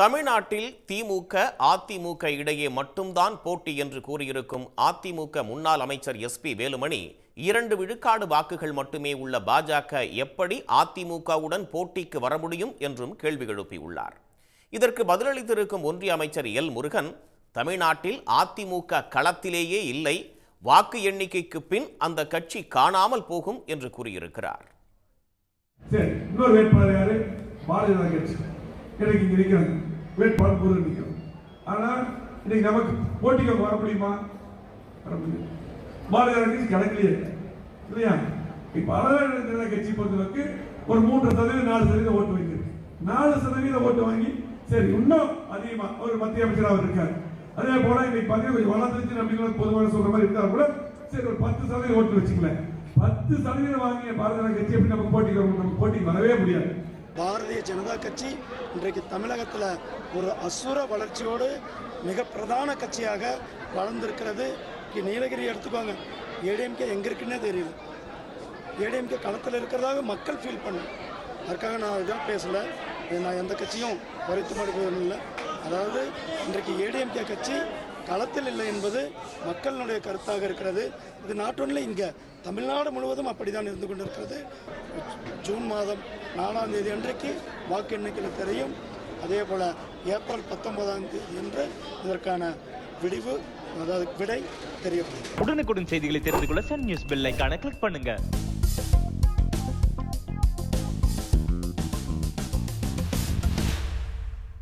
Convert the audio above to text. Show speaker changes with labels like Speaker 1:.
Speaker 1: தமிழ்நாட்டில் திமுக அதிமுக இடையே மட்டும்தான் போட்டி என்று கூறியிருக்கும் அதிமுக முன்னாள் அமைச்சர் எஸ் பி வேலுமணி இரண்டு விழுக்காடு வாக்குகள் மட்டுமே உள்ள பாஜக எப்படி அதிமுகவுடன் போட்டிக்கு வர முடியும் என்றும் கேள்வி எழுப்பியுள்ளார். இதற்கு பதிலளித்திருக்கும் ஒன்றிய அமைச்சர் எல் முருகன் தமிழ்நாட்டில் அதிமுக களத்திலேயே இல்லை வாக்கு எண்ணிக்கைக்கு பின் அந்த கட்சி காணாமல் போகும் என்று கூறியிருக்கிறார்.
Speaker 2: சரி இன்னொரு வேட்பாளர் யாரு பாரதிய இன்னைக்கு வேட்பாளர் இன்னைக்கு நமக்கு போட்டிகள் வர முடியுமா? வர முடியும் பாரதிய கட்சி கணக்கிலேயே இல்லையா? இப்போ பாரதிய கட்சி பொறுத்தவரைக்கு ஒரு மூன்று சதவீதம் நாலு சதவீதம் ஓட்டு வாங்கியிருக்கு நாலு சதவீதம் ஓட்டு வாங்கி சரி இன்னும் அதிகமா ஒரு மத்திய அமைச்சர் அவர் இருக்காரு. அதே போல இன்னைக்கு பார்த்தீங்கன்னா கொஞ்சம் வளர்ந்துருச்சு நம்பிக்கை பொதுவாக சொல்ற மாதிரி இருந்தால் கூட சரி ஒரு பத்து சதவீதம் ஓட்டு வச்சுக்கல பத்து சதவீதம் வாங்கிய பாரதிய கட்சி எப்படி நமக்கு போட்டிக்கு வரும்? நமக்கு போட்டிக்கு வரவே முடியாது.
Speaker 3: பாரதிய ஜனதா கட்சி இன்றைக்கு தமிழகத்தில் ஒரு அசுர வளர்ச்சியோடு மிக பிரதான கட்சியாக வளர்ந்திருக்கிறது. நீலகிரி எடுத்துக்கோங்க. ஏடிஎம்கே எங்கே இருக்குன்னே தெரியுது. ஏடிஎம்கே களத்தில் இருக்கிறதாக மக்கள் ஃபீல் பண்ணும். அதுக்காக நான் இதாக பேசலை. இது நான் எந்த கட்சியும் குறைத்து மறுப்பதும் இல்லை அதாவது இன்றைக்கு ஏடிஎம்கே கட்சி களத்தில் இல்லை என்பது மக்களினுடைய கருத்தாக இருக்கிறது. இது நாட் ஒன்லி இங்கே தமிழ்நாடு முழுவதும் அப்படிதான் இருந்து கொண்டிருக்கிறது. ஜூன் மாதம் நாலாம் தேதி அன்றைக்கு வாக்கு எண்ணிக்கையில் தெரியும். அதே போல் ஏப்ரல் பத்தொன்பதாம் தேதி என்று இதற்கான விடிவு அதாவது விடை தெரியப்படும்
Speaker 4: உடனுக்குடன் செய்திகளை தெரிந்து கொள்ள சன் நியூஸ் பெல் கிளிக் பண்ணுங்கள்